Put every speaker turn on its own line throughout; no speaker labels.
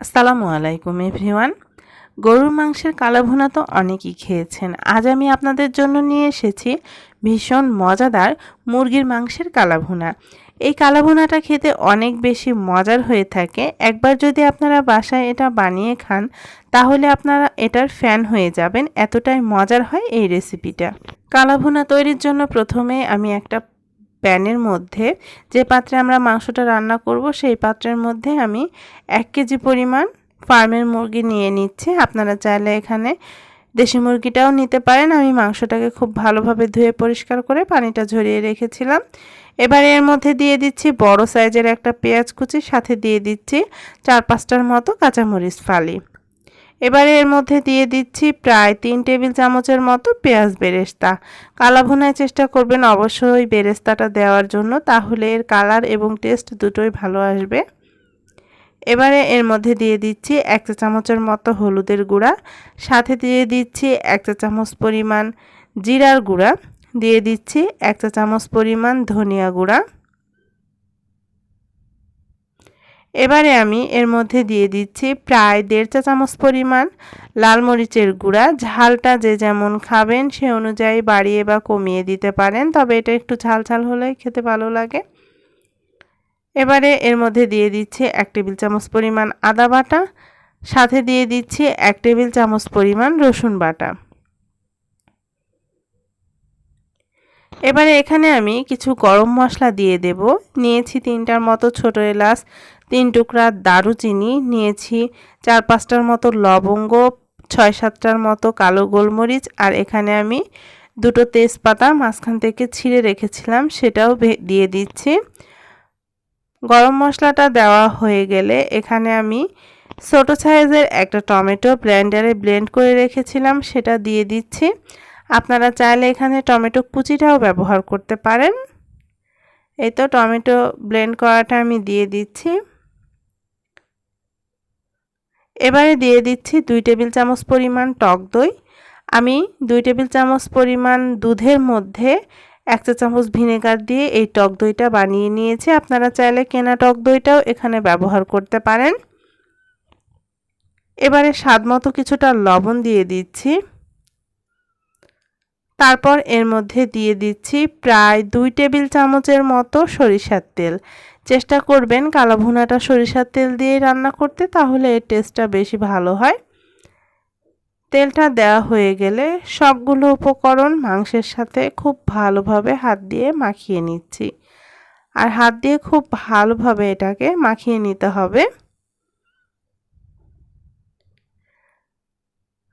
আসসালামু আলাইকুম, এভরিওয়ান। গরুর মাংসের কালাভুনা তো অনেকেই খেয়েছেন। আজ আমি আপনাদের জন্য নিয়ে এসেছি ভীষণ মজাদার মুরগির মাংসের কালাভুনা। এই কালাভুনাটা খেতে অনেক বেশি মজার হয়ে থাকে। একবার যদি আপনারা বাসায় এটা বানিয়ে খান, তাহলে আপনারা এটার ফ্যান হয়ে যাবেন। এতটাই মজার হয় এই রেসিপিটা। কালাভুনা তৈরির জন্য প্রথমে আমি একটা প্যানের মধ্যে যে পাত্রে আমরা মাংসটা রান্না করব, সেই পাত্রের মধ্যে আমি এক কেজি পরিমাণ ফার্মের মুরগি নিয়ে নিচ্ছি। আপনারা চাইলে এখানে দেশি মুরগিটাও নিতে পারেন। আমি মাংসটাকে খুব ভালোভাবে ধুয়ে পরিষ্কার করে পানিটা ঝরিয়ে রেখেছিলাম। এবার এর মধ্যে দিয়ে দিচ্ছি বড় সাইজের একটা পেঁয়াজ কুচি, সাথে দিয়ে দিচ্ছি চার পাঁচটার মতো কাঁচামরিচ ফালি। এবারে এর মধ্যে দিয়ে দিচ্ছি প্রায় তিন টেবিল চামচের মতো পেঁয়াজ বেরেস্তা। কালা ভুনায় চেষ্টা করবেন অবশ্যই বেরেস্তাটা দেওয়ার জন্য, তাহলে এর কালার এবং টেস্ট দুটোই ভালো আসবে। এবারে এর মধ্যে দিয়ে দিচ্ছি এক চা চামচের মতো হলুদের গুঁড়া, সাথে দিয়ে দিচ্ছি এক চা চামচ পরিমাণ জিরার গুঁড়া, দিয়ে দিচ্ছি এক চা চামচ পরিমাণ ধনিয়া গুঁড়া। এবারে আমি এর মধ্যে দিয়ে দিচ্ছি প্রায় দেড় চা চামচ পরিমাণ লাল মরিচের গুঁড়া। ঝালটা যে যেমন খাবেন সে অনুযায়ী বাড়িয়ে বা কমিয়ে দিতে পারেন, তবে এটা একটু ঝাল ঝাল হলে খেতে ভালো লাগে। এবারে এর মধ্যে দিয়ে দিচ্ছি এক টেবিল চামচ পরিমাণ আদা বাটা, সাথে দিয়ে দিচ্ছি এক টেবিল চামচ পরিমাণ রসুন বাটা। এবারে এখানে আমি কিছু গরম মশলা দিয়ে দেব। নিয়েছি তিনটার মতো ছোটো এলাচ তিন টুকরা দারুচিনি নিয়েছি, চার পাঁচটার মতো লবঙ্গ, ছয় সাতটার মতো কালো গোলমরিচ, আর এখানে আমি দুটো তেজপাতা মাঝখান থেকে ছিঁড়ে রেখেছিলাম, সেটাও দিয়ে দিচ্ছি। গরম মশলাটা দেওয়া হয়ে গেলে এখানে আমি ছোটো সাইজের একটা টমেটো ব্লেন্ডারে ব্লেন্ড করে রেখেছিলাম, সেটা দিয়ে দিচ্ছি। আপনারা চাইলে এখানে টমেটো কুচিটাও ব্যবহার করতে পারেন। এই তো টমেটো ব্লেন্ড করাটা আমি দিয়ে দিচ্ছি। এবারে দিয়ে দিচ্ছি দুই টেবিল চামচ পরিমাণ টক দই। আমি দুই টেবিল চামচ পরিমাণ দুধের মধ্যে এক চা চামচ ভিনেগার দিয়ে এই টক দইটা বানিয়ে নিয়েছি। আপনারা চাইলে কেনা টক দইটাও এখানে ব্যবহার করতে পারেন। এবারে স্বাদ মতো কিছুটা লবণ দিয়ে দিচ্ছি। তারপর এর মধ্যে দিয়ে দিচ্ছি প্রায় দুই টেবিল চামচের মতো সরিষার তেল। চেষ্টা করবেন কালো ভুনাটা সরিষার তেল দিয়ে রান্না করতে, তাহলে এর টেস্টটা বেশি ভালো হয়। তেলটা দেওয়া হয়ে গেলে সবগুলো উপকরণ মাংসের সাথে খুব ভালোভাবে হাত দিয়ে মাখিয়ে নিচ্ছি। আর হাত দিয়ে খুব ভালোভাবে এটাকে মাখিয়ে নিতে হবে।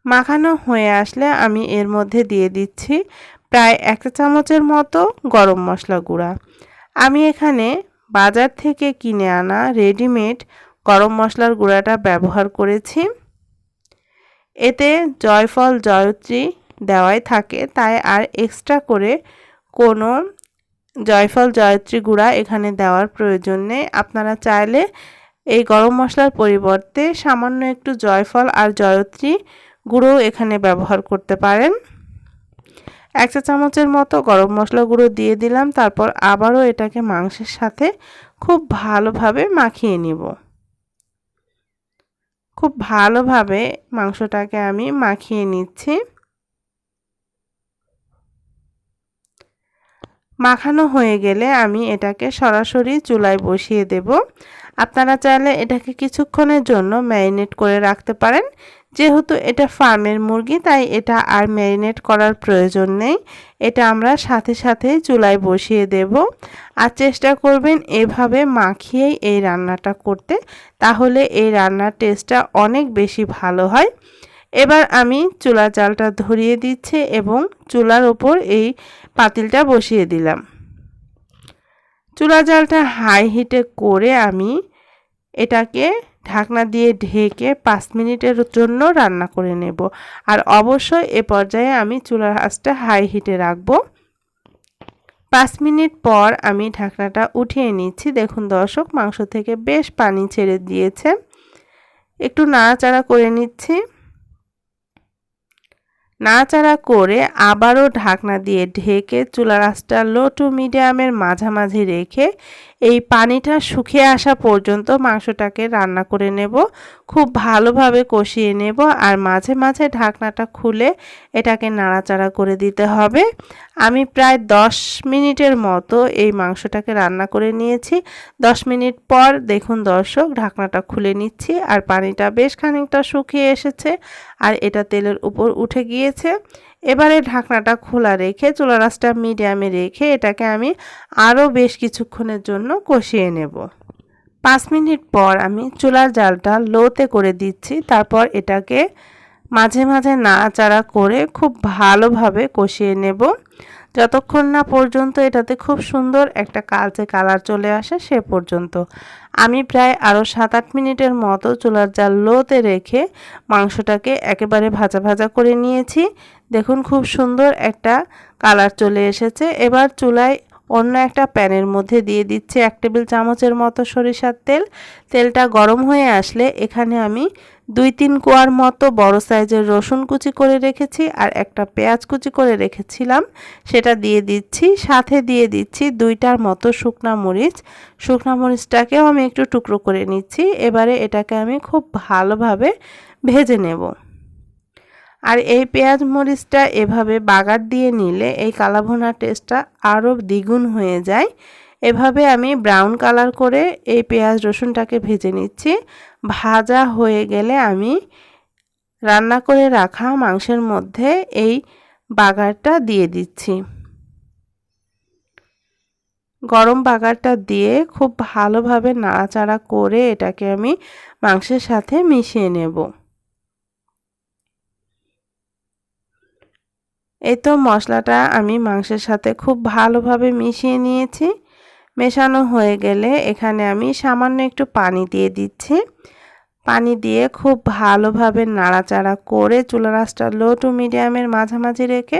মাখানো হয়ে আসলে আমি এর মধ্যে দিয়ে দিচ্ছি প্রায় এক চামচের মতো গরম মশলা গুঁড়া। আমি এখানে বাজার থেকে কিনে আনা রেডিমেড গরম মশলার গুঁড়াটা ব্যবহার করেছি। এতে জয়ফল, জয়ত্রী দেওয়াই থাকে, তাই আর এক্সট্রা করে কোনো জয়ফল, জয়ত্রী গুঁড়া এখানে দেওয়ার প্রয়োজন নেই। আপনারা চাইলে এই গরম মশলার পরিবর্তে সামান্য একটু জয়ফল আর জয়ত্রী গুঁড়ো এখানে ব্যবহার করতে পারেন। এক চা চামচের মতো গরম মশলা গুঁড়ো দিয়ে দিলাম, তারপর আবারও এটাকে মাংসের সাথে খুব ভালোভাবে মাখিয়ে নিব। খুব ভালোভাবে মাংসটাকে আমি মাখিয়ে নিচ্ছি। মাখানো হয়ে গেলে আমি এটাকে সরাসরি চুলায় বসিয়ে দেব। আপনারা চাইলে এটাকে কিছুক্ষণের জন্য ম্যারিনেট করে রাখতে পারেন। যেহেতু এটা ফার্মের মুরগি, তাই এটা আর ম্যারিনেট করার প্রয়োজন নেই। এটা আমরা সাথে সাথে চুলায় বসিয়ে দেব। আর চেষ্টা করবেন এভাবে মাখিয়েই এই রান্নাটা করতে, তাহলে এই রান্নার টেস্টটা অনেক বেশি ভালো হয়। এবার আমি চুলা জালটা ধরিয়ে দিচ্ছি এবং চুলার ওপর এই পাতিলটা বসিয়ে দিলাম। চুলা জালটা হাই হিটে করে আমি এটাকে ঢাকনা দিয়ে ঢেকে পাঁচ মিনিটের জন্য রান্না করে নেব। আর অবশ্যই এ পর্যায়ে আমি চুলার আঁচটা হাই হিটে রাখব। পাঁচ মিনিট পর আমি ঢাকনাটা উঠিয়ে নিচ্ছি। দেখুন দর্শক, মাংস থেকে বেশ পানি ছেড়ে দিয়েছে। একটু নাড়াচাড়া করে নিচ্ছি। নাড়াচাড়া করে আবারও ঢাকনা দিয়ে ঢেকে চুলা রাসটা লো টু মিডিয়ামের মাঝামাঝি রেখে এই পানিটা শুকিয়ে আসা পর্যন্ত মাংসটাকে রান্না করে নেব। খুব ভালোভাবে কষিয়ে নেব আর মাঝে মাঝে ঢাকনাটা খুলে এটাকে নাড়াচাড়া করে দিতে হবে। আমি প্রায় দশ মিনিটের মতো এই মাংসটাকে রান্না করে নিয়েছি। দশ মিনিট পর দেখুন দর্শক ঢাকনাটা খুলে নিচ্ছি আর পানিটা বেশ খানিকটা শুকিয়ে এসেছে। আর এটা তেলের উপর উঠে গিয়েছে। এবারে ঢাকনাটা খোলা রেখে চুলা রাসটা মিডিয়ামে রেখে এটাকে আমি আরও বেশ কিছুক্ষণের জন্য কষিয়ে নেব। পাঁচ মিনিট পর আমি চুলার জালটা লোতে করে দিচ্ছি, তারপর এটাকে মাঝে মাঝে নাড়াচাড়া করে খুব ভালোভাবে কষিয়ে নেব। যতক্ষণ না পর্যন্ত এটাতে খুব সুন্দর একটা কালচে কালার চলে আসে সে পর্যন্ত। আমি প্রায় আরও সাত আট মিনিটের মতো চুলার জাল লোতে রেখে মাংসটাকে একেবারে ভাজা ভাজা করে নিয়েছি। দেখুন খুব সুন্দর একটা কালার চলে এসেছে। এবার চুলায় অন্য একটা প্যানের মধ্যে দিয়ে দিচ্ছি এক টেবিল চামচের মতো সরিষার তেল। তেলটা গরম হয়ে আসলে এখানে আমি দুই তিন কোয়ার মতো বড় সাইজের রসুন কুচি করে রেখেছি আর একটা পেঁয়াজ কুচি করে রেখেছিলাম। সেটা দিয়ে দিচ্ছি, সাথে দিয়ে দিচ্ছি দুইটার মতো শুকনা মরিচ। শুকনা মরিচটাকেও আমি একটু টুকরো করে নিচ্ছি। এবারে এটাকে আমি খুব ভালোভাবে ভেজে নেব। আর এই পেঁয়াজ মরিচটা এভাবে বাগার দিয়ে নিলে এই কালাভুনা টেস্টটা আরও দ্বিগুণ হয়ে যায়। এভাবে আমি ব্রাউন কালার করে এই পেঁয়াজ রসুনটাকে ভেজে নিচ্ছি। ভাজা হয়ে গেলে আমি রান্না করে রাখা মাংসের মধ্যে এই বাগারটা দিয়ে দিচ্ছি। গরম বাগারটা দিয়ে খুব ভালোভাবে নাড়াচাড়া করে এটাকে আমি মাংসের সাথে মিশিয়ে নেব। এই তো মশলাটা আমি মাংসের সাথে খুব ভালোভাবে মিশিয়ে নিয়েছি। মেশানো হয়ে গেলে এখানে আমি সামান্য একটু পানি দিয়ে দিচ্ছি। পানি দিয়ে খুব ভালোভাবে নাড়াচাড়া করে চুলা রাসটা লো টু মিডিয়ামের মাঝামাঝি রেখে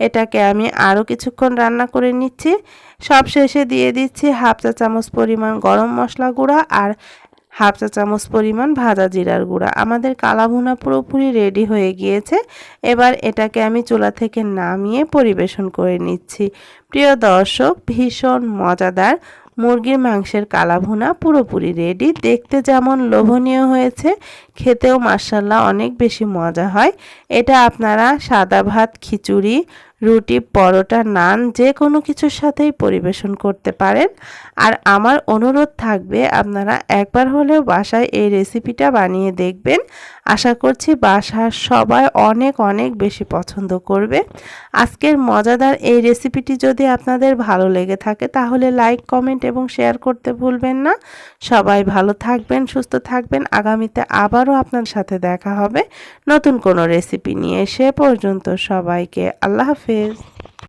এটাকে আমি আরও কিছুক্ষণ রান্না করে নিচ্ছি। সব শেষে দিয়ে দিচ্ছি হাফ চা চামচ পরিমাণ গরম মশলা গুঁড়া আর হাফ চা চামচ পরিমাণ ভাজা জিরার গুঁড়া। আমাদের কালাভুনা পুরোপুরি রেডি হয়ে গিয়েছে। এবার এটাকে আমি চুলা থেকে নামিয়ে পরিবেশন করে নিচ্ছি। প্রিয় দর্শক, ভীষণ মজাদার মুরগির মাংসের কালাভুনা পুরোপুরি রেডি দেখতে যেমন লোভনীয় হয়েছে, খেতেও মার্শাল্লাহ অনেক বেশি মজা হয়। এটা আপনারা সাদা ভাত, খিচুড়ি রুটি, পরোটা, নান যে কোনো কিছুর সাথেই পরিবেশন করতে পারেন। আর আমার অনুরোধ থাকবে, আপনারা একবার হলেও বাসায় এই রেসিপিটা বানিয়ে দেখবেন। আশা করছি বাসার সবাই অনেক অনেক বেশি পছন্দ করবে। আজকের মজাদার এই রেসিপিটি যদি আপনাদের ভালো লেগে থাকে, তাহলে লাইক, কমেন্ট এবং শেয়ার করতে ভুলবেন না। সবাই ভালো থাকবেন, সুস্থ থাকবেন। আগামীতে আবারও আপনার সাথে দেখা হবে। নতুন কোনো রেসিপি নিয়ে সে পর্যন্ত সবাইকে আল্লাহ Peace.